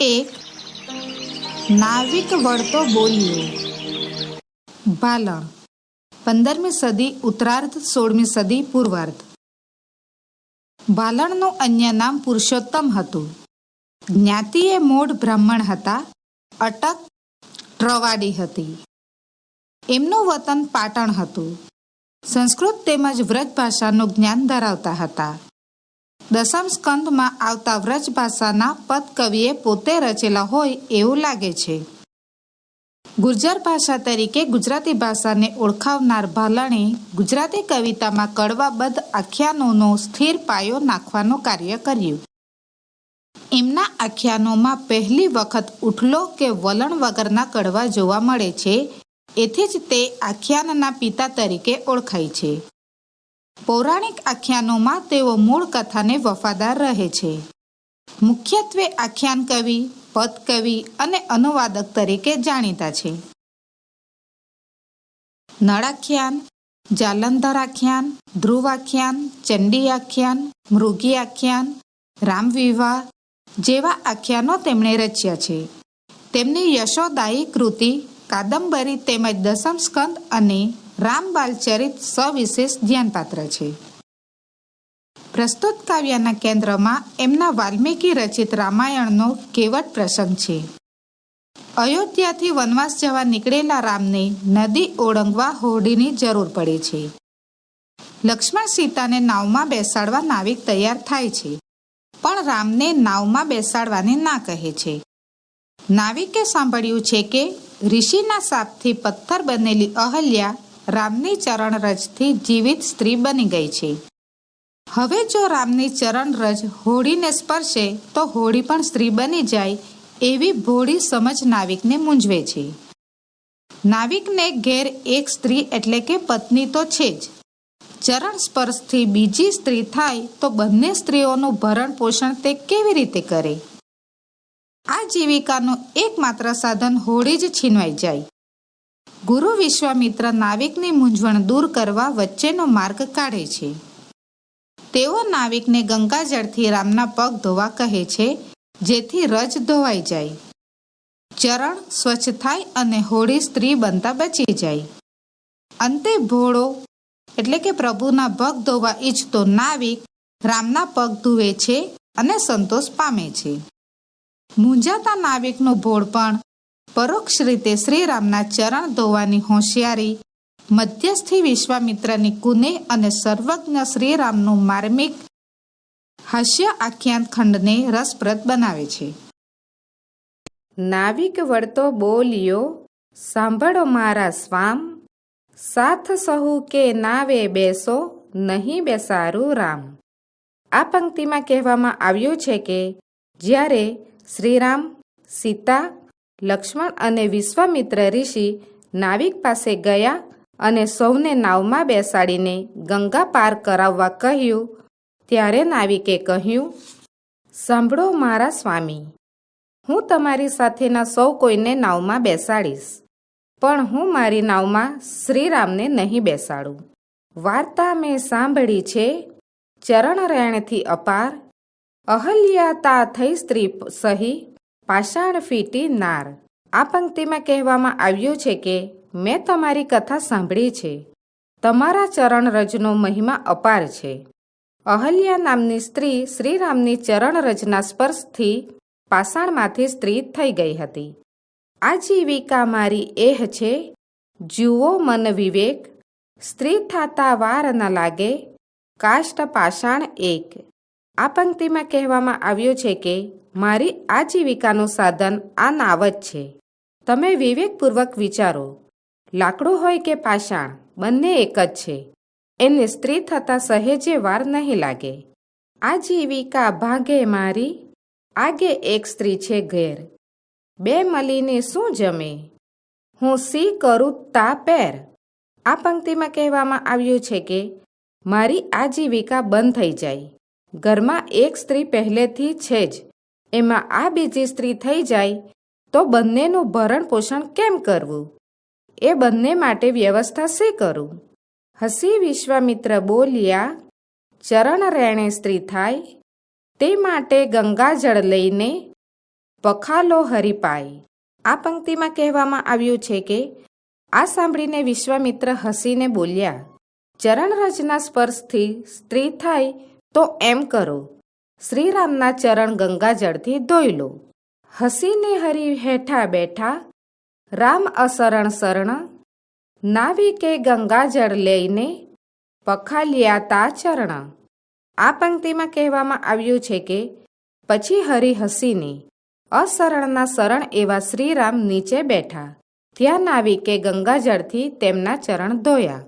એક, નાવિક વળતો બોલ્યો. ભાલણ પંદરમી સદી ઉત્તરાર્ધ, સોળમી સદી પૂર્વાર્ધ. ભાલણનું અન્ય નામ પુરુષોત્તમ હતું. જ્ઞાતિએ મૂળ બ્રાહ્મણ હતા, અટક ટ્રવાડી હતી. એમનું વતન પાટણ હતું. સંસ્કૃત તેમજ વ્રજ ભાષાનું જ્ઞાન ધરાવતા હતા. દસમ સ્કંદમાં આવતા વ્રજ ભાષાના પદ કવિએ પોતે રચેલા હોય એવું લાગે છે. ગુર્જર ભાષા તરીકે ગુજરાતી ભાષાને ઓળખાવનાર ભાલણે ગુજરાતી કવિતામાં કડવાબદ્ધ આખ્યાનોનો સ્થિર પાયો નાખવાનું કાર્ય કર્યું. એમના આખ્યાનોમાં પહેલી વખત ઉઠલો કે વલણ વગરના કડવા જોવા મળે છે, એથી જ તે આખ્યાનના પિતા તરીકે ઓળખાય છે. પૌરાણિક આખ્યાનોમાં તેઓ મૂળ કથાને વફાદાર રહે છે. મુખ્યત્વે આખ્યાન કવિ, પદકવિ અને અનુવાદક તરીકે જાણીતા છે. નળાખ્યાન જાલંધર આખ્યાન ધ્રુવાખ્યાન ચંડી આખ્યાન મૃગી આખ્યાન રામવિવાહ જેવા આખ્યાનો તેમણે રચ્યા છે. તેમની યશોદાયી કૃતિ કાદંબરી તેમજ દસમ સ્કંદ અને રામબાલચરિત સવિશેષ ધ્યાનપાત્ર છે. પ્રસ્તુત કાવ્યના કેન્દ્રમાં એમના વાલ્મીકી રચિત રામાયણનો કેવટ પ્રસંગ છે. અયોધ્યાથી વનવાસ જવા નીકળેલા રામને નદી ઓળંગવા હોડીની જરૂર પડે છે. લક્ષ્મણ સીતાને નાવમાં બેસાડવા નાવિક તૈયાર થાય છે. પણ રામને નાવમાં બેસાડવાને ના કહે છે. નાવિકે સાંભળ્યું છે કે ઋષિના સાપથી પથ્થર બનેલી અહલ્યા રામની ચરણરજથી જીવિત સ્ત્રી બની ગઈ છે. હવે જો રામની ચરણરજ હોળીને સ્પર્શે, તો હોળી પણ સ્ત્રી બની જાય એવી ભોળી સમજ નાવિકને મૂંઝવે છે. નાવિકને ઘેર એક સ્ત્રી એટલે કે પત્ની તો છે જ. ચરણ સ્પર્શથી બીજી સ્ત્રી થાય, તો બંને સ્ત્રીઓનું ભરણ પોષણ તે કેવી રીતે કરે? આ જીવિકાનું એકમાત્ર સાધન હોળી જ છીનવાઈ જાય. ગુરુ વિશ્વામિત્ર નાવિકની મૂંઝવણ દૂર કરવા વચ્ચેનો માર્ગ કાઢે છે. તેઓ નાવિકને ગંગાજળથી રામના પગ ધોવા કહે છે, જેથી રજ ધોવાઈ જાય. ચરણ સ્વચ્છ થાય અને હોળી સ્ત્રી બનતા બચી જાય. અંતે ભોળો, એટલે કે પ્રભુના પગ ધોવા ઈચ્છતો નાવિક રામના પગ ધુવે છે અને સંતોષ પામે છે. મૂંઝાતા નાવિકનો ભોળ પણ પરોક્ષ રીતે શ્રીરામના ચરણ ધોવાની હોશિયારી, મધ્યસ્થી વિશ્વામિત્રની કુને અને સર્વજ્ઞ શ્રીરામનું માર્મિક હાસ્ય આખ્યાન ખંડને રસપ્રદ બનાવે છે. નાવિક વળતો બોલ્યો, સાંભળો મારા સ્વામ, સાથ સહુ કે નાવે બેસો, નહીં બેસારું રામ. આ પંક્તિમાં કહેવામાં આવ્યું છે કે જ્યારે શ્રીરામ, સીતા લક્ષ્મણ અને વિશ્વામિત્ર ઋષિ નાવિક પાસે ગયા અને સૌને નાવમાં બેસાડીને ગંગા પાર કરાવવા કહ્યું. ત્યારે નાવિકે કહ્યું, સાંભળો મારા સ્વામી, હું તમારી સાથેના સૌ કોઈને નાવમાં બેસાડીશ, પણ હું મારી નાવમાં શ્રીરામને નહીં બેસાડું. વાર્તા મેં સાંભળી છે, ચરણ રહેણથી અપાર, અહલ્યાતા થઈ સ્ત્રી સહી પાષાણ ફીટી નાર. આ પંક્તિમાં કહેવામાં આવ્યું છે કે, મેં તમારી કથા સાંભળી છે. તમારા ચરણરજનો મહિમા અપાર છે. અહલ્યા નામની સ્ત્રી શ્રીરામની ચરણરજના સ્પર્શથી પાષાણમાંથી સ્ત્રી થઈ ગઈ હતી. આજીવિકા મારી એહ છે. જુઓ મન વિવેક. સ્ત્રી થાતા વાર ન લાગે. કાષ્ટ પાષાણ એક. આ પંક્તિમાં કહેવામાં આવ્યું છે કે મારી આજીવિકાનું સાધન આ નાવ જ છે. તમે વિવેકપૂર્વક વિચારો. લાકડું હોય કે પાષાણ, બંને એક જ છે. એને સ્ત્રી થતાં સહેજે વાર નહીં લાગે. આજીવિકા ભાગે મારી, આગે એક સ્ત્રી છે ઘેર. બે મળીને શું જમે? હું સી કરું તા પેર? આ પંક્તિમાં કહેવામાં આવ્યું છે કે, મારી આજીવિકા બંધ થઈ જાય. ઘરમાં એક સ્ત્રી પહેલેથી છે જ. એમાં આ બીજી સ્ત્રી થઈ જાય, તો બંનેનું ભરણ પોષણ કેમ કરવું? એ બંને માટે વ્યવસ્થા શી કરું? હસી વિશ્વામિત્ર બોલ્યા, ચરણ રેણે સ્ત્રી થાય, તે માટે ગંગાજળ લઈને પખાલો હરિપાઈ આ પંક્તિમાં કહેવામાં આવ્યું છે કે, આ સાંભળીને વિશ્વામિત્ર હસીને બોલ્યા ચરણરજના સ્પર્શથી સ્ત્રી થાય તો એમ કરો. શ્રીરામના ચરણ ગંગાજળથી ધોઈ લો હસીને હરી હેઠા બેઠા, રામ અસરણ શરણ નાવિકે ગંગાજળ લઈને પખાલ્યા તા ચરણ. આ પંક્તિમાં કહેવામાં આવ્યું છે કે, પછી હરિ હસીને અશરણના શરણ એવા શ્રીરામ નીચે બેઠા. ત્યાં નાવિકે ગંગાજળથી તેમના ચરણ ધોયા.